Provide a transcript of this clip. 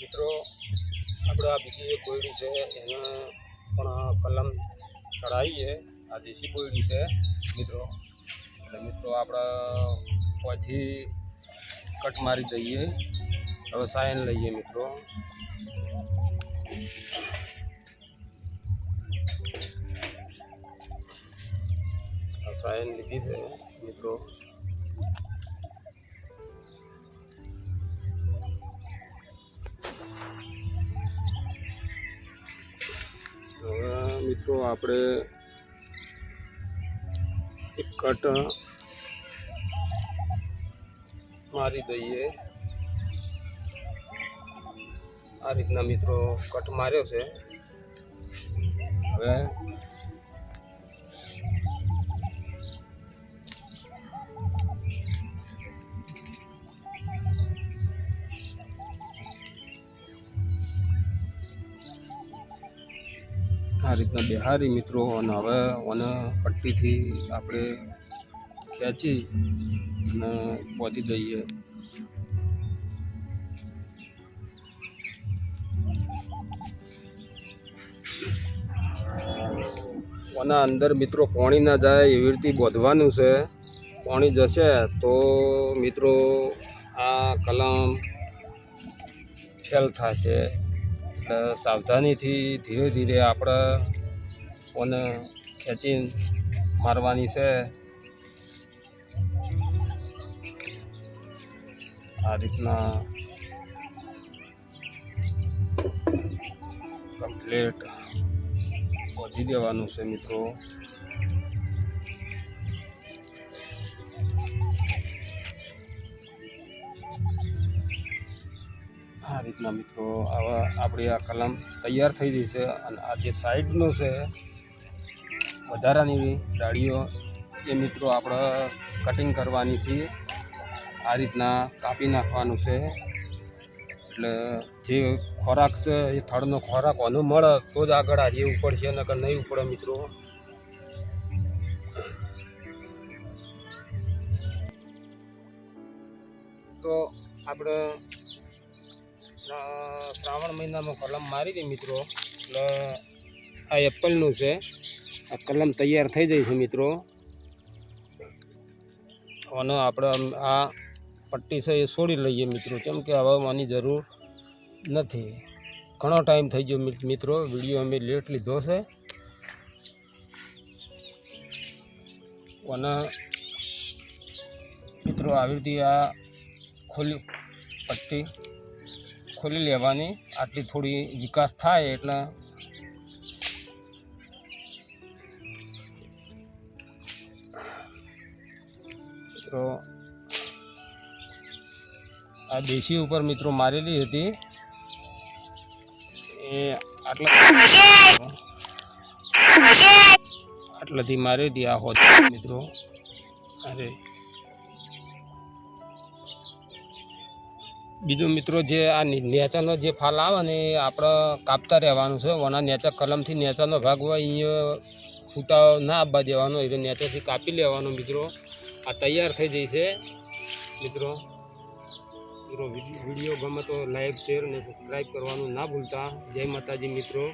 મિત્રો, આપણે આ બીજી એક કોયડી છે, એને પણ કલમ ચડાવીએ આ દેશી કોયડી છે, મિત્રો. એટલે મિત્રો, આપણે પછી કટ મારી દઈએ. હવે સાયન લઈએ, મિત્રો. સાયન લીધી છે, મિત્રો. મિત્રો આપણે એક કટ મારી દઈએ. આ રીતના મિત્રો કટ માર્યો છે. હવે આ રીતના બિહારી મિત્રો અને હવે મને પટ્ટીથી આપણે ખેંચી અને પહોંચી દઈએ આના અંદર મિત્રો પાણી ના જાય એવી રીતે બોધવાનું છે. પાણી જશે તો મિત્રો આ કલમ ફેલ થશે. સાવધાનીથી ધીરે ધીરે આપણે ઓને ખેંચી મારવાની છે. આ રીતના કમ્પ્લીટ પહોંચી દેવાનું છે મિત્રો. આ રીતના મિત્રો, આવા આપણી આ કલમ તૈયાર થઈ ગઈ છે અને આ જે સાઈડનું છે, વધારાની ડાળીઓ, એ મિત્રો આપણે કટિંગ કરવાની છે આ રીતના કાપી નાખવાનું છે. એટલે જે ખોરાક છે, એ થળનો ખોરાક ઓનો મળે, તો જ આગળ આજે ઉપડશે નકર નહીં ઉપડે મિત્રો. તો આપણે શ્રાવણ મહિનામાં કલમ મારી હતી મિત્રો. એટલે આ એપલનું છે. આ કલમ તૈયાર થઈ જાય છે મિત્રો. અને આપણે આ પટ્ટી છે એ છોડી લઈએ મિત્રો. કેમ કે હવે જરૂર નથી. ઘણો ટાઈમ થઈ ગયો મિત્રો. વીડિયો અમે લેટ લીધો છે. અને મિત્રો આવી રીતે આ ખોલી પટ્ટી ખોલી લેવાની. આટલી થોડી વિકાસ થાય એટલે. મિત્રો, આ દેશી ઉપર મિત્રો મારેલી હતી. એ આટલા આટલાથી મારી હતી આ હોત મિત્રો, અરે. બીજું મિત્રો જે આ નેચાનો જે ફાલ આવે ને એ આપણે કાપતા રહેવાનું છે. વના નેચા કલમથી નેચાનો ભાગ હોય અહીંયા છૂટા ના આપવા દેવાનો એટલે નેચાથી કાપી લેવાનો મિત્રો. આ તૈયાર થઈ જાય છે. મિત્રો મિત્રો વીડિયો ગમે તો લાઈક, શેર અને સબસ્ક્રાઈબ કરવાનું ના ભૂલતા. જય માતાજી મિત્રો.